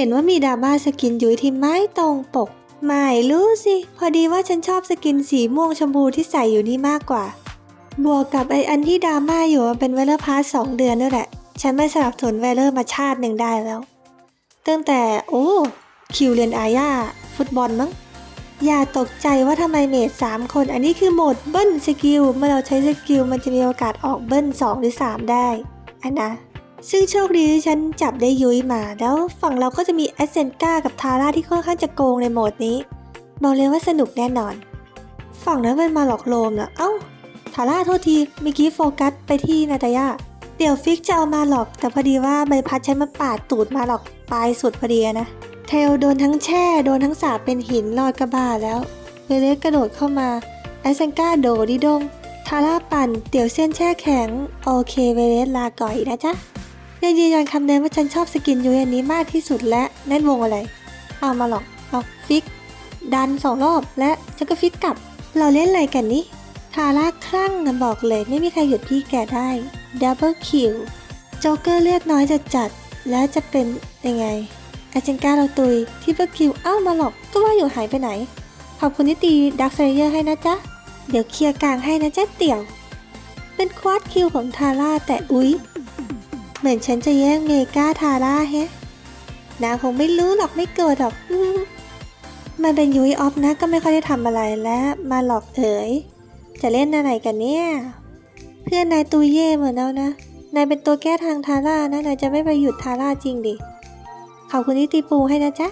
เห็นว่ามีดราม่าสกินยุ้ยที่ไม่ตรงปก ไม่รู้สิ พอดีว่าฉันชอบสกินสีม่วงชมพูที่ใส่อยู่นี่มากกว่า บวกกับไออันที่ดราม่าอยู่มันเป็นเวลเลอร์พาสสองเดือนด้วยแหละ ฉันไม่สนับสนุนเวลเลอร์มาชาติหนึ่งได้แล้ว ตั้งแต่โอ้คิวเรียนอาญาฟุตบอลมั้งอย่าตกใจว่าทำไมเมด3 คน อันนี้คือโหมดเบิ้ลสกิล เมื่อเราใช้สกิลมันจะมีโอกาสออกเบิ้ล2หรือ 3 ได้อันนะ ซึ่งโชคดีที่ฉันจับได้ยุ้ยมา แล้วฝั่งเราก็จะมีแอสเซนกากับทาร่าที่ค่อนข้างจะโกงในโหมดนี้ บอกเลยว่าสนุกแน่นอน ฝั่งนั้นมันมาหลอกโลมนะเอ้า ทาร่าโทษทีเมื่อกี้โฟกัสไปที่นาตายาเดี๋ยวฟิกจะเอามาหลอก แต่พอดีว่าใบพัดฉันมาปาดตูดมาหลอกปลายสุดพอดีนะ เทลโดนทั้งแช่ โดนทั้งสาบเป็นหินลอยกระบาแล้วเวเลสกระโดดเข้ามาไอสเซนกาโดดิดงทาร่าปั่นเตี๋ยวเส้นแช่แข็ง โอเคเวเลสลาก่อยนะจ๊ะ ยังยืนยันคำเดิมว่าฉันชอบสกินยูเอันนี้มากที่สุดและแน่นวงอะไร เอามาหรอกเอาฟิก ดันสองรอบและฉันก็ฟิกกลับ เราเล่นอะไรกันนี่ทาร่าคลั่งกันบอกเลยไม่มีใครหยุดพี่แกได้ดับเบิลคิวโจ๊กเกอร์เลือดน้อยจะจัดแล้วจะเป็นยังไงอาเจนก้าเราตุยที่เบิลคิวเอ้ามาหรอกก็ว่าอยู่หายไปไหน ขอบคุณที่ตีดักไซเยอร์ให้นะจ๊ะ เดี๋ยวเคลียร์กลางให้นะจ๊ะเตี่ยว เป็นควอดคิวของทาร่าแต่อุ๊ย เหมือนฉันจะแย่งเมกาทาร่าแฮะนางคงไม่รู้หรอกไม่เกิดหรอก มันเป็นยุยออฟนะก็ไม่ค่อยได้ทำอะไรและมาหลอกเอ๋ย จะเล่นอะไรกันเนี่ย เพื่อนนายตูเย่เหมือนแล้วนะ นายเป็นตัวแก้ทางทาร่านะนายจะไม่ไปหยุดทาร่าจริงดิ ขอบคุณที่ตีปูให้นะจ๊ะ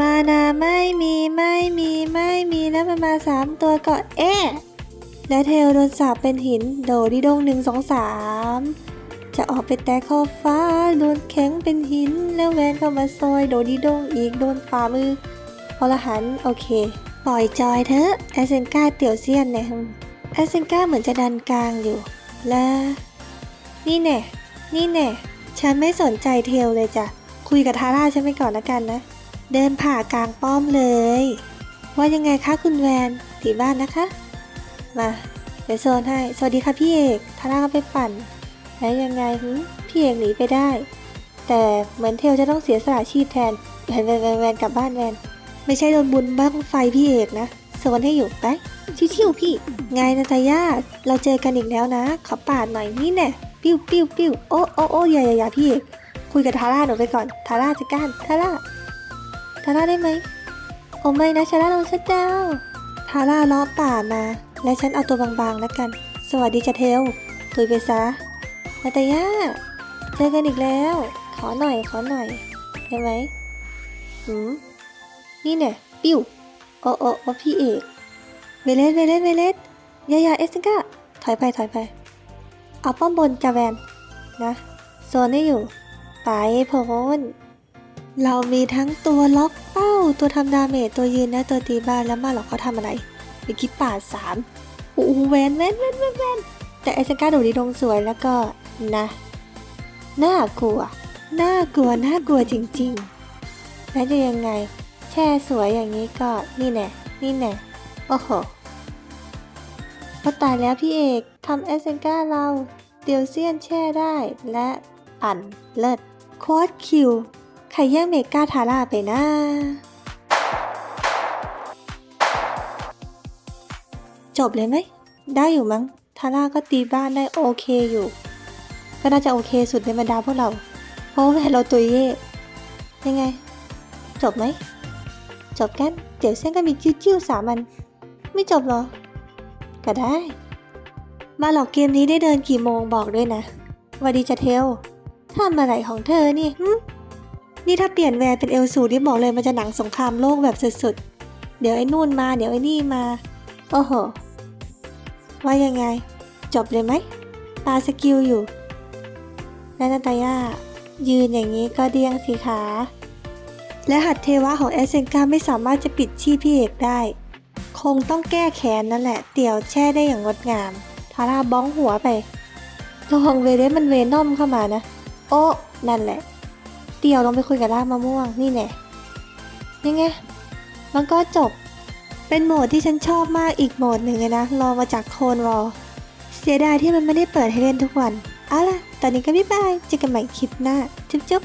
มานาไม่มีไม่มีไม่มีแล้วมันมาสามตัวก็เอ๊ะและเทลโดนสาบเป็นหินโดดิดงหนึ่งสองสาม จะออกไปแตะขอบฟ้า โดนแข็งเป็นหิน แล้วแวนเข้ามาซอยโดดิดงอีกโดนฝ่ามือพอละหันโอเค ปล่อยจอยเถอะแอสเซนกาเตี่ยวเซียนเนี่ยแอสเซนกาเหมือนจะดันกลางอยู่ และนี่แน่ นี่แน่ ฉันไม่สนใจเทลเลยจ้ะ คุยกับทาร่าฉันไปก่อนละกันนะ เดินผ่ากลางป้อมเลย ว่ายังไงคะคุณแวนตีบ้านนะคะ มา เดี๋ยวโซนให้ สวัสดีค่ะพี่เอก ทาร่าก็ไปปั่น แล้วยังไงหึพี่เอกหนีไปได้ แต่เหมือนเทลจะต้องเสียสละชีพแทนแวนแวนแวนแวนกลับบ้านแวน ไม่ใช่โดนบุญบ้างไฟพี่เอกนะโซนให้อยู่ไปชิวๆพี่ ไงนาตาย่าเราเจอกันอีกแล้วนะ ขอปาดหน่อยนี่แน่ปิ้วปิ้วปิ้วโอ้โอ้โอ้อย่าอย่าอย่าพี่เอกคุยกับทาร่าหนูไปก่อนทาร่าจะก้านทาร่าทาร่าได้ไหมโอ้ไม่นะชาร่าลงชัดดาวทาร่าล้อป่ามา และฉันเอาตัวบางๆแล้วกัน สวัสดีจะเทลตุยไปซะ นาตาย่าเจอกันอีกแล้ว ขอหน่อย ขอหน่อยได้ไหมหืมนี่เนี่ยปิ้วโอโอโอพี่เอกเวเลสเวเลสเวเลสยายาเอสซิก้าถอยไปถอยไปเอาป้อมบนจาแวนนะโซนให้อยู่ไปพนเรามีทั้งตัวล็อกเป้า ตัวทำดาเมจตัวยืนและตัวตีบ้านแล้วมาหรอกเขาทำอะไรมีกิปป่าดสามโอ้โหแวนแวนแวนแวนแวนแต่เอสซิก้าดูดีดงสวยแล้วก็ นะ น่ากลัว น่ากลัว น่ากลัวจริงๆ แล้วจะยังไง แช่สวยอย่างนี้ก็ นี่แน่ นี่แน่ โอ้โหก็ตายแล้วพี่เอกทำเอสเซนก้าเราเตียวเซียนแช่ได้และปั่นเลิศโควอดคิวใครแย่งเมกาทาร่าไปนะจบเลยไหม ได้อยู่มั้ง ทาร่าก็ตีบ้านได้โอเคอยู่ ก็น่าจะโอเคสุดในบรรดาพวกเรา เพราะว่าแม่เราตัวเย่ยังไง จบไหม จบกัน เดี๋ยวเส้นก็มีจิ้วๆสามัน ไม่จบหรอ ก็ได้ มาหลอกเกมนี้ได้เดินกี่โมงบอกด้วยนะวัสดีจะเทลทำอะไรของเธอนี่นี่ถ้าเปลี่ยนแวร์เป็นเอลสูนี่บอกเลยมันจะหนังสงครามโลกแบบสุดๆ เดี๋ยวไอ้นู่นมาเดี๋ยวไอ้นี่มา โอ้โห ว่ายังไง จบเลยไหมปาสกิลอยู่ และนาตายายืนอย่างนี้ก็เดียงสิคะและหัดเทวะของเอสเซนกาไม่สามารถจะปิดชีพพี่เอกได้ คงต้องแก้แค้นนั่นแหละ เตี่ยวแช่ได้อย่างงดงาม ทาร่าบ้องหัวไประวังเวเดสมันเวนอมเข้ามานะ โอ้นั่นแหละ เตี่ยวลองไปคุยกับรากมะม่วงนี่แน่ยังไงมันก็จบ เป็นโหมดที่ฉันชอบมากอีกโหมดหนึ่งเลยนะรอมาจากโคนวอลเสียดายที่มันไม่ได้เปิดให้เล่นทุกวัน เอาล่ะ ตอนนี้ก็บ๊ายบายเจอกันใหม่คลิปหน้า จุ๊บจุ๊บ